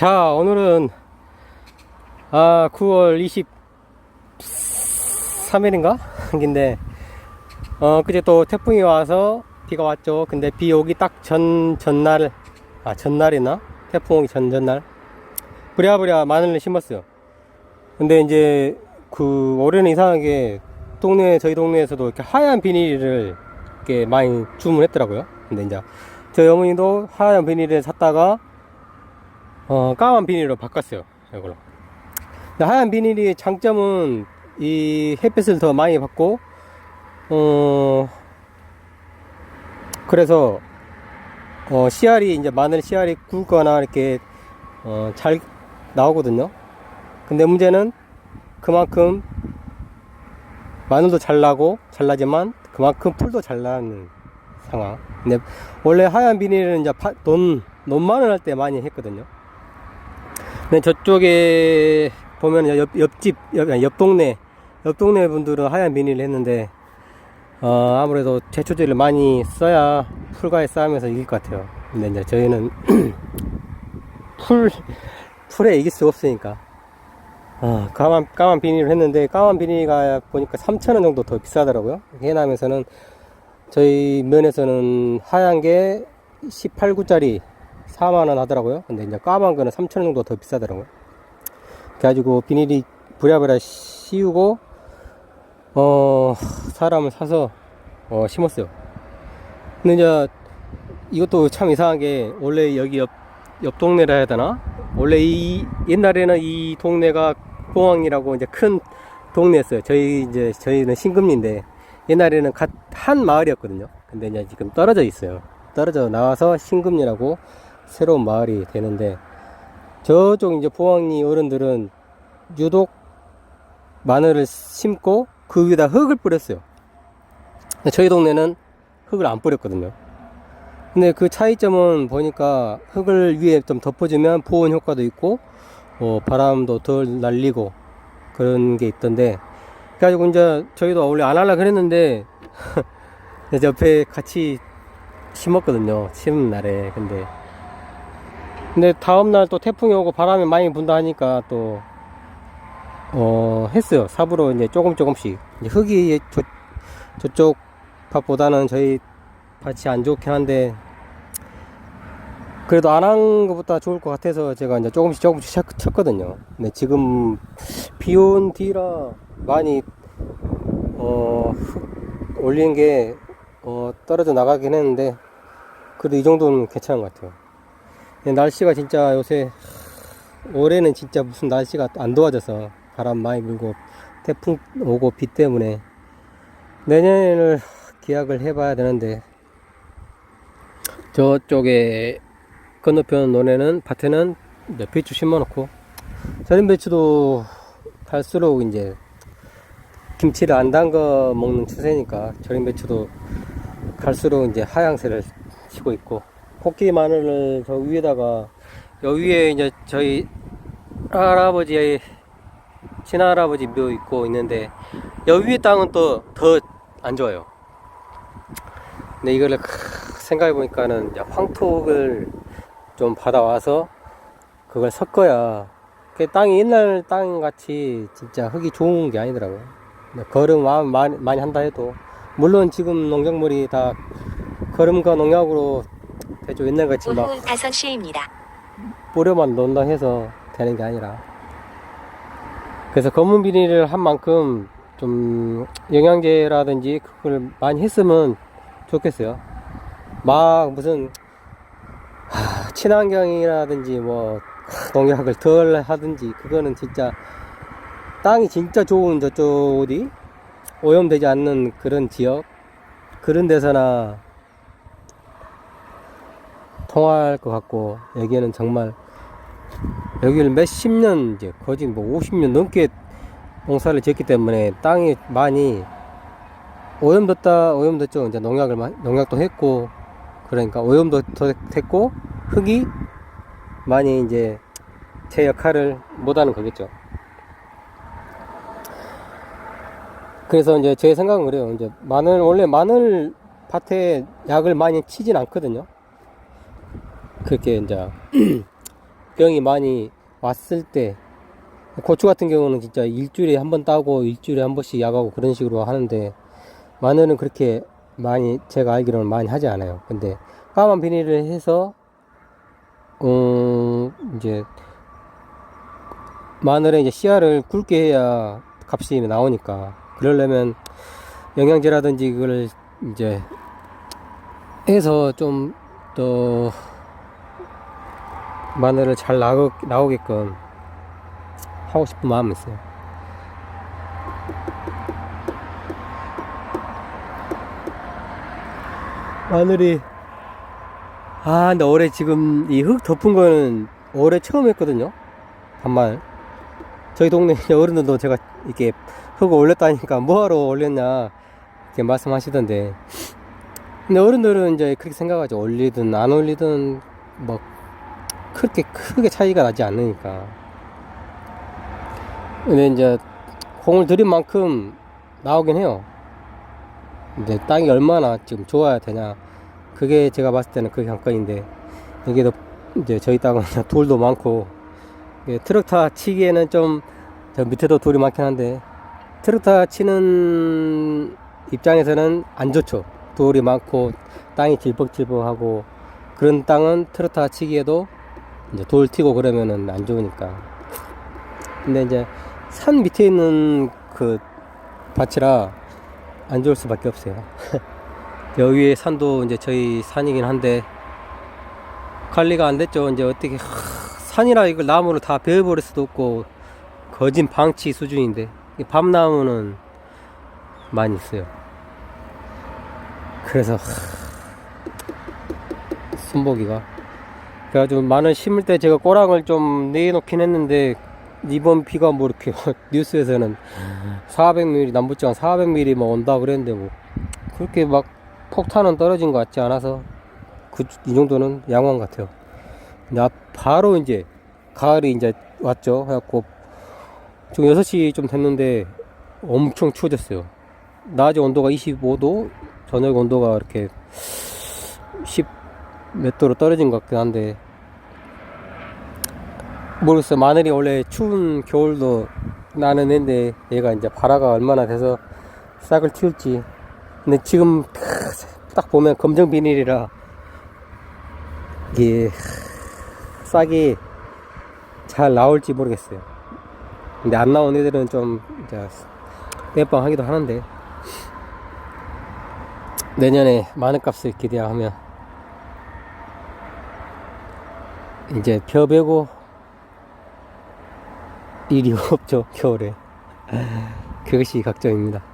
자, 오늘은 아, 9월 23일인가? 근데 어, 그제 또 태풍이 와서 비가 왔죠. 근데 비 오기 딱 전 전날 아, 전날이나 태풍 오기 전 전날 부랴부랴 마늘을 심었어요. 근데 이제 그 올해는 이상하게 동네 저희 동네에서도 이렇게 하얀 비닐을 이렇게 많이 주문했더라고요. 근데 이제 저희 어머니도 하얀 비닐을 샀다가 어, 까만 비닐로 바꿨어요. 이걸로. 하얀 비닐이 장점은 이 햇빛을 더 많이 받고 어 그래서 어 씨알이 이제 마늘 씨알이 굵거나 이렇게 어, 잘 나오거든요. 근데 문제는 그만큼 마늘도 잘 나고 잘 나지만 그만큼 풀도 잘 나는 상황. 근데 원래 하얀 비닐은 이제 파, 논 논마늘 할때 많이 했거든요. 근데 저쪽에 보면 옆, 옆집 옆, 옆 동네 옆 동네 분들은 하얀 비닐을 했는데 어, 아무래도 제초제를 많이 써야 풀과의 싸움에서 이길 것 같아요. 근데 이제 저희는 풀 풀에 이길 수 없으니까 어, 까만 까만 비닐을 했는데 까만 비닐가 보니까 3,000원 정도 더 비싸더라고요. 해남에서는 저희 면에서는 하얀 게 18구짜리 4만원 하더라고요. 근데 이제 까만 거는 3,000원 정도 더 비싸더라고요. 그래가지고 비닐이 부랴부랴 씌우고, 어, 사람을 사서, 어, 심었어요. 근데 이제 이것도 참 이상하게, 원래 여기 옆, 옆 동네라 해야 되나? 원래 이, 옛날에는 이 동네가 봉황이라고 이제 큰 동네였어요. 저희 이제, 저희는 신금리인데, 옛날에는 갓한 마을이었거든요. 근데 이제 지금 떨어져 있어요. 떨어져 나와서 신금리라고 새로운 마을이 되는데 저쪽 이제 포항리 어른들은 유독 마늘을 심고 그 위에다 흙을 뿌렸어요. 저희 동네는 흙을 안 뿌렸거든요. 근데 그 차이점은 보니까 흙을 위에 좀 덮어주면 보온 효과도 있고 어, 바람도 덜 날리고 그런 게 있던데 그래가지고 이제 저희도 원래 안 하려 그랬는데 옆에 같이 심었거든요. 심은 날에. 근데 근데 다음날 또 태풍이 오고 바람이 많이 분다 하니까 또, 어, 했어요. 삽으로 이제 조금 조금씩. 이제 흙이 저, 저쪽 밭보다는 저희 밭이 안 좋긴 한데, 그래도 안 한 것보다 좋을 것 같아서 제가 이제 조금씩 조금씩 쳤- 쳤거든요. 근데 지금 비 온 뒤라 많이, 어, 흙 올린 게, 어, 떨어져 나가긴 했는데, 그래도 이 정도는 괜찮은 것 같아요. 근데 날씨가 진짜 요새 올해는 진짜 무슨 날씨가 안 도와져서 바람 많이 불고 태풍 오고 비 때문에 내년을 기약을 해봐야 되는데 저쪽에 건너편 논에는 밭에는 이제 배추 심어놓고 절임 배추도 갈수록 이제 김치를 안 담가 먹는 추세니까 절임 배추도 갈수록 이제 하향세를 치고 있고 코끼리 마늘을 저 위에다가 여 위에 이제 저희 할아버지의 친할아버지 묘 있고 있는데 여 위에 땅은 또 더 안 좋아요. 근데 이거를 생각해 보니까는 황토를 좀 받아와서 그걸 섞어야 그 땅이 옛날 땅 같이 진짜 흙이 좋은 게 아니더라고요. 마- 많이, 많이 한다 해도 물론 지금 농작물이 다 거름과 농약으로 대충 옛날 같이 막 오후 5시입니다. 뿌려만 넣는다 해서 되는 게 아니라 그래서 검은 비닐을 한 만큼 좀 영양제라든지 그걸 많이 했으면 좋겠어요 막 무슨 하, 친환경이라든지 뭐 하, 농약을 덜 하든지 그거는 진짜 땅이 진짜 좋은 저쪽 어디 오염되지 않는 그런 지역 그런 데서나 통할 것 같고 여기에는 정말 여기를 몇십 년 이제 거의 뭐 50년 넘게 농사를 지었기 때문에 땅이 많이 오염됐다 오염됐죠 이제 농약을 마- 농약도 했고 그러니까 오염도 더 했고 흙이 많이 이제 제 역할을 못하는 거겠죠. 그래서 이제 제 생각은 그래요. 이제 마늘 원래 마늘 밭에 약을 많이 치진 않거든요. 그렇게 이제 병이 많이 왔을 때 고추 같은 경우는 진짜 일주일에 한 번 따고 일주일에 한 번씩 약하고 그런 식으로 하는데 마늘은 그렇게 많이 제가 알기로는 많이 하지 않아요. 근데 까만 비닐을 해서 음 이제 마늘에 이제 씨알을 굵게 해야 값이 나오니까 그러려면 영양제라든지 그걸 이제 해서 좀더 마늘을 잘 나오, 나오게끔 하고 싶은 마음이 있어요. 마늘이 아 근데 올해 지금 이 흙 덮은 거는 올해 처음 했거든요. 반말 저희 동네 어른들도 제가 이렇게 흙을 올렸다니까 뭐하러 올렸냐 이렇게 말씀하시던데 근데 어른들은 이제 그렇게 생각하죠 올리든 안 올리든 뭐 그렇게 크게 차이가 나지 않으니까. 근데 이제 공을 들인 만큼 나오긴 해요. 근데 땅이 얼마나 지금 좋아야 되냐. 그게 제가 봤을 때는 그게 관건인데 여기도 이제 저희 땅은 돌도 많고 예, 트럭 타 치기에는 좀 저 밑에도 돌이 많긴 한데 트럭 타 치는 입장에서는 안 좋죠. 돌이 많고 땅이 질퍽질퍽하고 그런 땅은 트럭 타 치기에도 이제 돌 튀고 그러면은 안 좋으니까. 근데 이제 산 밑에 있는 그 밭이라 안 좋을 수밖에 없어요. 여기에 산도 이제 저희 산이긴 한데 관리가 안 됐죠. 이제 어떻게 하, 산이라 이걸 나무를 다 베어버릴 수도 없고 거진 방치 수준인데 이 밤나무는 많이 있어요. 그래서 하, 손보기가 그래가지고 마늘 심을 때 제가 꼬랑을 좀 내놓긴 했는데 이번 비가 뭐 이렇게 뉴스에서는 400mm 남부장 400mm 뭐 온다 그랬는데 뭐 그렇게 막 폭탄은 떨어진 것 같지 않아서 그 이 정도는 양호한 것 같아요. 근데 앞- 바로 이제 가을이 이제 왔죠. 해갖고 지금 6시 좀 됐는데 엄청 추워졌어요. 낮에 온도가 25도, 저녁 온도가 이렇게 10 몇 도로 떨어진 것 같긴 한데 모르겠어요. 마늘이 원래 추운 겨울도 나는 애인데 얘가 이제 발화가 얼마나 돼서 싹을 틔울지. 근데 지금 딱 보면 검정 비닐이라 이게 싹이 잘 나올지 모르겠어요. 근데 안 나온 애들은 좀 이제 땜빵하기도 하는데 내년에 마늘값을 기대하면 이제 벼 베고 일이 없죠 겨울에 그것이 걱정입니다.